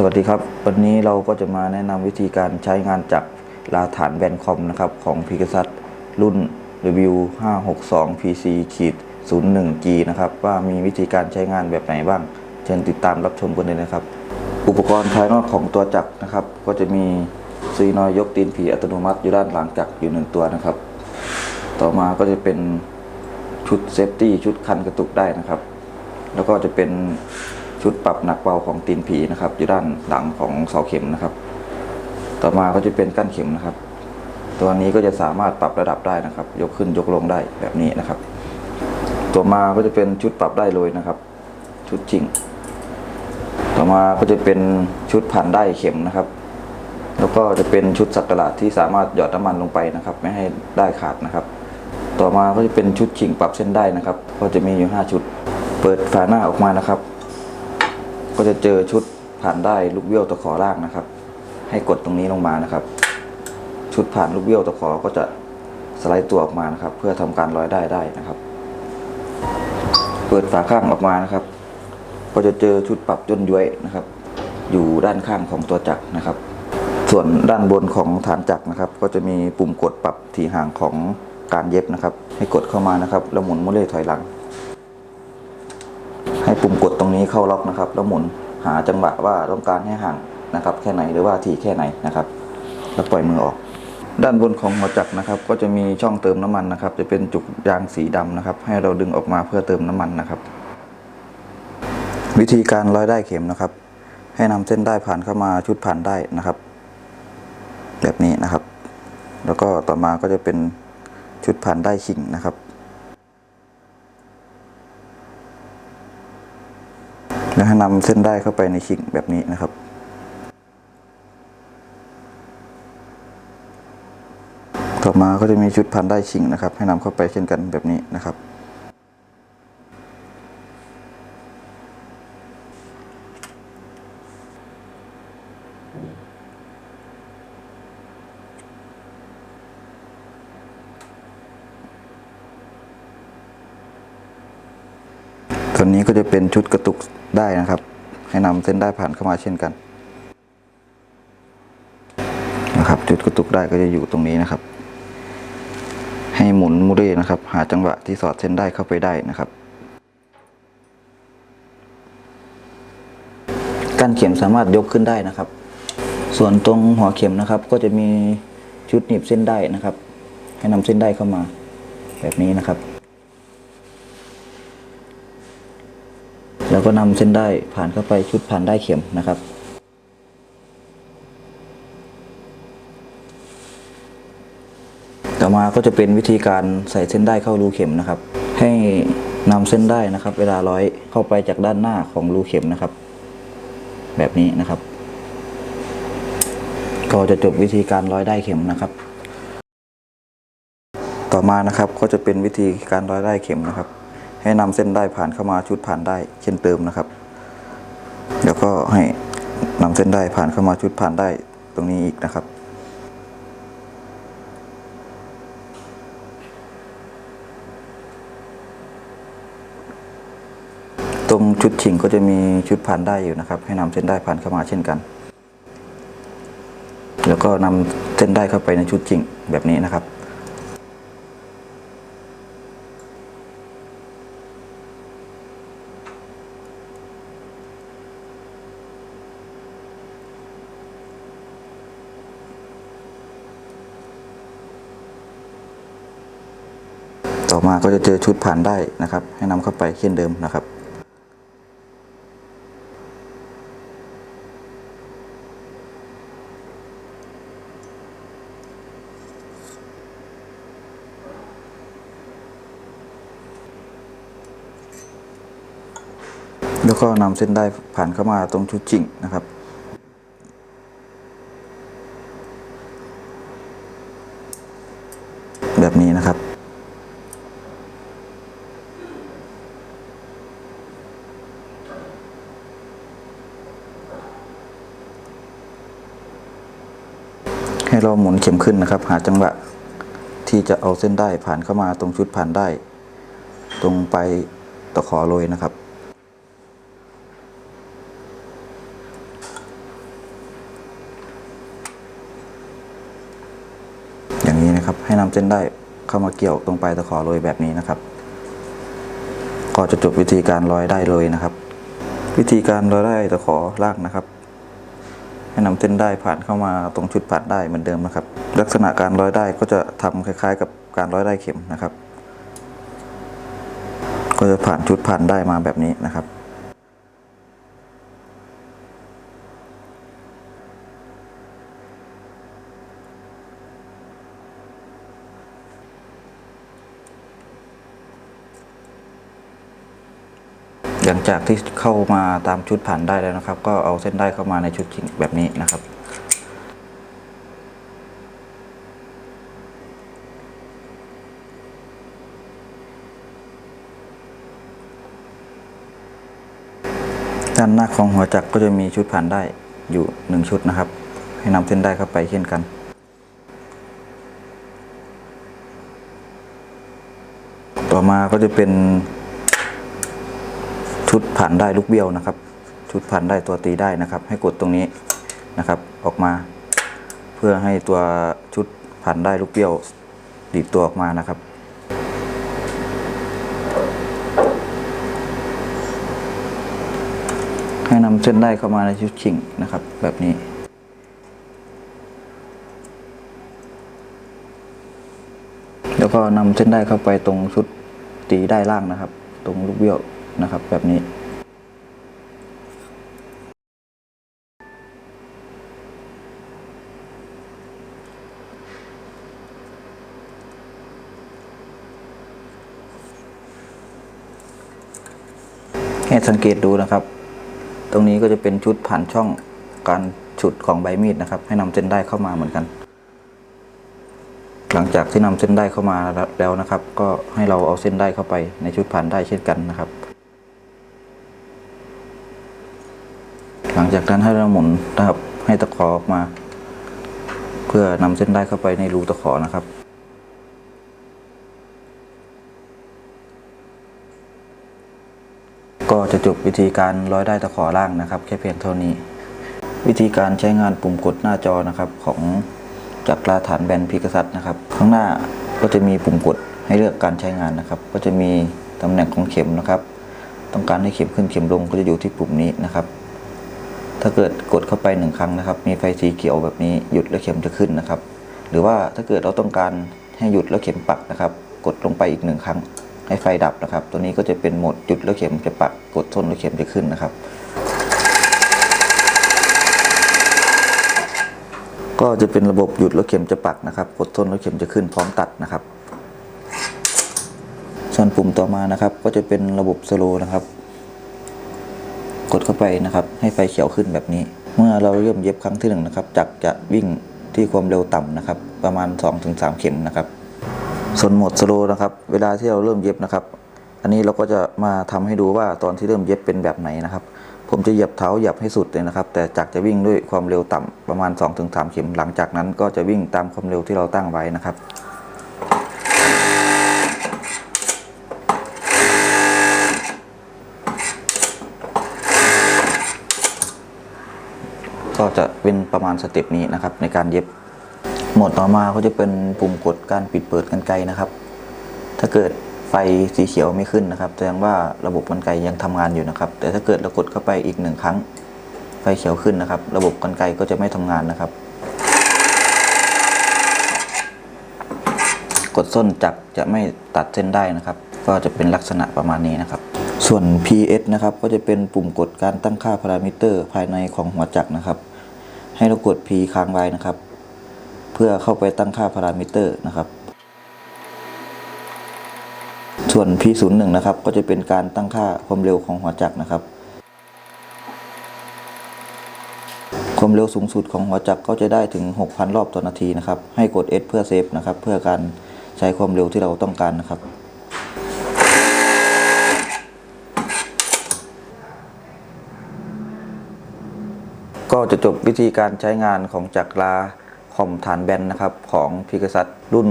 สวัสดีครับ วันนี้เราก็จะมาแนะนำวิธีการใช้งานจักรลาฐานแบนคอมนะครับ ของพิกซัตรุ่น W 562 PC ขีด 01 G นะครับ ว่ามีวิธีการใช้งานแบบไหนบ้าง เชิญติดตามรับชมกันเลยนะครับ อุปกรณ์ภายนอกของตัวจักรนะครับ ก็จะมีซีนอยยกตีนผีอัตโนมัติอยู่ด้านหลังจักรอยู่หนึ่งตัวนะครับ ต่อมาก็จะเป็นชุดเซฟตี้ชุดคันกระตุกได้นะครับ แล้วก็จะเป็น ชุดปรับหนักเบาของตีนผีนะครับ อยู่ด้านหลังของเสาเข็มนะครับ ต่อมาก็จะเป็นกั้นเข็มนะครับ ตัวนี้ก็จะสามารถปรับระดับได้นะครับ ยกขึ้นยกลงได้แบบนี้นะครับ ต่อมาก็จะเป็นชุดปรับได้เลยนะครับ ชุดจริง ต่อมาก็จะเป็นชุดผ่านได้เข็มนะครับ แล้วก็จะเป็นชุดสักกระดาที่สามารถหยอดน้ำมันลงไปนะครับ ไม่ให้ได้ขาดนะครับต่อมาก็จะเป็นชุดชิงปรับเส้นได้นะครับ ก็จะมีอยู่ 5 ชุด เปิดฝาหน้าออกมานะครับ ก็จะเจอชุดผ่านได้ลูกเบี้ยวตะขอล่างนะครับ ให้กดตรงนี้ลงมานะครับ ชุดผ่านลูกเบี้ยวตะขอก็จะสไลด์ตัวออกมานะครับ เพื่อทำการร้อยได้ได้นะครับ เปิดฝาข้างออกมานะครับ ก็จะเจอชุดปรับย่นย้วยนะครับ อยู่ด้านข้างของตัวจักรนะครับ ส่วนด้านบนของฐานจักรนะครับ ก็จะมีปุ่มกดปรับถี่ห่างของการเย็บนะครับ ให้กดเข้ามานะครับ แล้วหมุนมุเล่ถอยหลัง ให้ปุ่มกดตรงนี้เข้าล็อกนะครับ แล้วหมุนหาจังหวะว่าต้องการให้ห่างนะครับ แค่ไหนหรือว่าถี่แค่ไหนนะครับ แล้วปล่อยมือออก ด้านบนของหัวจักรนะครับ ก็จะมีช่องเติมน้ำมันนะครับ จะเป็นจุกยางสีดำนะครับ ให้เราดึงออกมาเพื่อเติมน้ำมันนะครับ วิธีการร้อยได้เข็มนะครับ ให้นำเส้นได้ผ่านเข้ามาชุดผ่านได้นะครับ แบบนี้นะครับ แล้วก็ต่อมาก็จะเป็นชุดผ่านได้ชิงนะครับ แล้วให้นำเส้นได้เข้าไปในชิงแบบนี้นะครับ ต่อมาก็จะมีชุดพันได้ชิงนะครับ ให้นำเข้าไปเช่นกันแบบนี้นะครับ ตัวนี้ก็จะเป็นชุดกระตุกได้นะครับ ให้นำเส้นได้ผ่านเข้ามาเช่นกันนะครับจุดกระตุกได้ก็จะอยู่ตรงนี้นะครับ ให้หมุนมุเร่นะครับ หาจังหวะที่สอดเส้นได้เข้าไปได้นะครับก้านเข็มสามารถยกขึ้นได้นะครับ ส่วนตรงหัวเข็มนะครับ ก็จะมีชุดหนีบเส้นได้นะครับ ให้นำเส้นได้เข้ามาแบบนี้นะครับ แล้วก็นำเส้นได้ผ่านเข้าไปชุดผ่านได้เข็มนะครับต่อมาก็จะเป็นวิธีการใส่เส้นได้เข้ารูเข็มนะครับ ให้นำเส้นได้นะครับ เวลาร้อยเข้าไปจากด้านหน้าของรูเข็มนะครับ แบบนี้นะครับ ก็จะจบวิธีการร้อยได้เข็มนะครับ ต่อมานะครับก็จะเป็นวิธีการร้อยได้เข็มนะครับ ให้นำเส้นได้ผ่านเข้ามาชุดผ่านได้เช่นเติมนะครับแล้วก็ให้นำเส้นได้ผ่านเข้ามาชุดผ่านได้ตรงนี้อีกนะครับตรงชุดฉิงก็จะมีชุดผ่านได้อยู่นะครับ ให้นำเส้นได้ผ่านเข้ามาเช่นกัน แล้วก็นำเส้นได้เข้าไปในชุดจริงแบบนี้นะครับ อมาก็จะเจอชุดผ่านได้นะครับ ให้นำเข้าไปเช่นเดิมนะครับแล้วก็นำเส้นได้ผ่านเข้ามาตรงชุดจริงนะครับ แบบนี้นะครับ ให้เราหมุนเข็มขึ้นนะครับ หาจังหวะที่จะเอาเส้นได้ผ่านเข้ามาตรงชุดผ่านได้ ตรงไปตะขอโรยนะครับ อย่างนี้นะครับให้นำเส้นได้เข้ามาเกี่ยวตรงไปตะขอโรยแบบนี้นะครับ ก็จะจบวิธีการร้อยได้เลยนะครับ วิธีการร้อยได้ตะขอลากนะครับ ให้นำเส้นได้ผ่านเข้ามาตรงชุดผ่านได้เหมือนเดิมนะครับ ลักษณะการร้อยได้ก็จะทำคล้าย ๆ กับการร้อยได้เข็มนะครับ ก็จะผ่านชุดผ่านได้มาแบบนี้นะครับ หลังจากที่เข้ามาตามชุดผ่านได้แล้วนะครับ ก็เอาเส้นได้เข้ามาในชุดจริงแบบนี้นะครับ ด้านหน้าของหัวจักรก็จะมีชุดผ่านได้อยู่หนึ่งชุดนะครับ ให้นำเส้นได้เข้าไปเช่นกันต่อมาก็จะเป็น ชุดผ่านได้ลูกเบี้ยวนะครับ ชุดผ่านได้ตัวตีได้นะครับ ให้กดตรงนี้นะครับ ออกมา เพื่อให้ตัวชุดผ่านได้ลูกเบี้ยวดีดตัวออกมานะครับให้นำเส้นได้เข้ามาในชุดชิงนะครับ แบบนี้ แล้วก็นำเส้นได้เข้าไปตรงชุดตีได้ล่างนะครับ ตรงลูกเบี้ยว นะครับ แบบนี้ ให้สังเกตดูนะครับ ตรงนี้ก็จะเป็นชุดผ่านช่องการฉุดของใบมีดนะครับ ให้นำเส้นได้เข้ามาเหมือนกัน หลังจากที่นำเส้นได้เข้ามาแล้วนะครับ ก็ให้เราเอาเส้นได้เข้าไปในชุดผ่านได้เช่นกันนะครับ หลังจากนั้นให้เราหมุนนะครับให้ตะขอออกมา เพื่อนำเส้นได้เข้าไปในรูตะขอนะครับก็จะจบวิธีการร้อยได้ตะขอล่างนะครับ แค่เพียงเท่านี้ วิธีการใช้งานปุ่มกดหน้าจอนะครับของจักรลาฐานแบนพิกษัตริย์นะครับ ข้างหน้าก็จะมีปุ่มกดให้เลือกการใช้งานนะครับ ก็จะมีตำแหน่งของเข็มนะครับ ต้องการให้เข็มขึ้นเข็มลงก็จะอยู่ที่ปุ่มนี้นะครับ ถ้าเกิดกดเข้าไปหนึ่งครั้งนะครับ มีไฟสีเขียวแบบนี้หยุดแล้วเข็มจะขึ้นนะครับ หรือว่าถ้าเกิดเราต้องการให้หยุดแล้วเข็มปักนะครับ กดลงไปอีกหนึ่งครั้ง ให้ไฟดับนะครับ ตัวนี้ก็จะเป็นโหมดหยุดแล้วเข็มจะปัก กดส้นแล้วเข็มจะขึ้นนะครับ ก็จะเป็นระบบหยุดแล้วเข็มจะปักนะครับ กดส้นแล้วเข็มจะขึ้นพร้อมตัดนะครับ ส่วนปุ่มต่อมานะครับ ก็จะเป็นระบบสโลนะครับ กดเข้าไปนะครับ ให้ไฟเขียวขึ้นแบบนี้ เมื่อเราเริ่มเย็บครั้งที่หนึ่งนะครับจักรจะวิ่งที่ความเร็วต่ำนะครับ ประมาณ 2-3 เข็มนะครับ ส่วนโหมดสโลนะครับ เวลาที่เราเริ่มเย็บนะครับ อันนี้เราก็จะมาทำให้ดูว่าตอนที่เริ่มเย็บเป็นแบบไหนนะครับ ผมจะเหยียบเท้าเหยียบให้สุดเลยนะครับ แต่จักรจะวิ่งด้วยความเร็วต่ำประมาณ 2-3 เข็ม หลังจากนั้นก็จะวิ่งตามความเร็วที่เราตั้งไว้นะครับ ก็จะเป็นประมาณสเต็ปนี้นะครับในการเย็บ โหมดต่อมาก็จะเป็นปุ่มกดการปิดเปิดกันไกนะครับ ถ้าเกิดไฟสีเขียวไม่ขึ้นนะครับแสดงว่าระบบกันไกยังทำงานอยู่นะครับ แต่ถ้าเกิดเรากดเข้าไปอีกหนึ่งครั้ง ไฟเขียวขึ้นนะครับ ระบบกันไกก็จะไม่ทำงานนะครับ กดส้นจักรจะไม่ตัดเส้นได้นะครับ ก็จะเป็นลักษณะประมาณนี้นะครับ ส่วน PS นะครับก็จะเป็นปุ่มกดการตั้งค่าพารามิเตอร์ภายในของหัวจักรนะครับ ให้เรากด P ค้างไว้นะครับ เพื่อเข้าไปตั้งค่าพารามิเตอร์นะครับ ส่วน P01 นะครับก็จะเป็นการตั้งค่าความเร็วของหัวจักรนะครับ ความเร็วสูงสุดของหัวจักรก็จะได้ถึง 6,000 รอบต่อนาทีนะครับ ให้กด S เพื่อเซฟนะครับ เพื่อการใช้ความเร็วที่เราต้องการนะครับ ก็จะจบวิธีการใช้งานของจักรลาคอมฐานแบนนะครับ ของพิกซัตรุ่น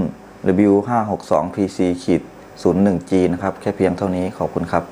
W562 PC ขีด 01G นะครับ แค่เพียงเท่านี้ขอบคุณครับ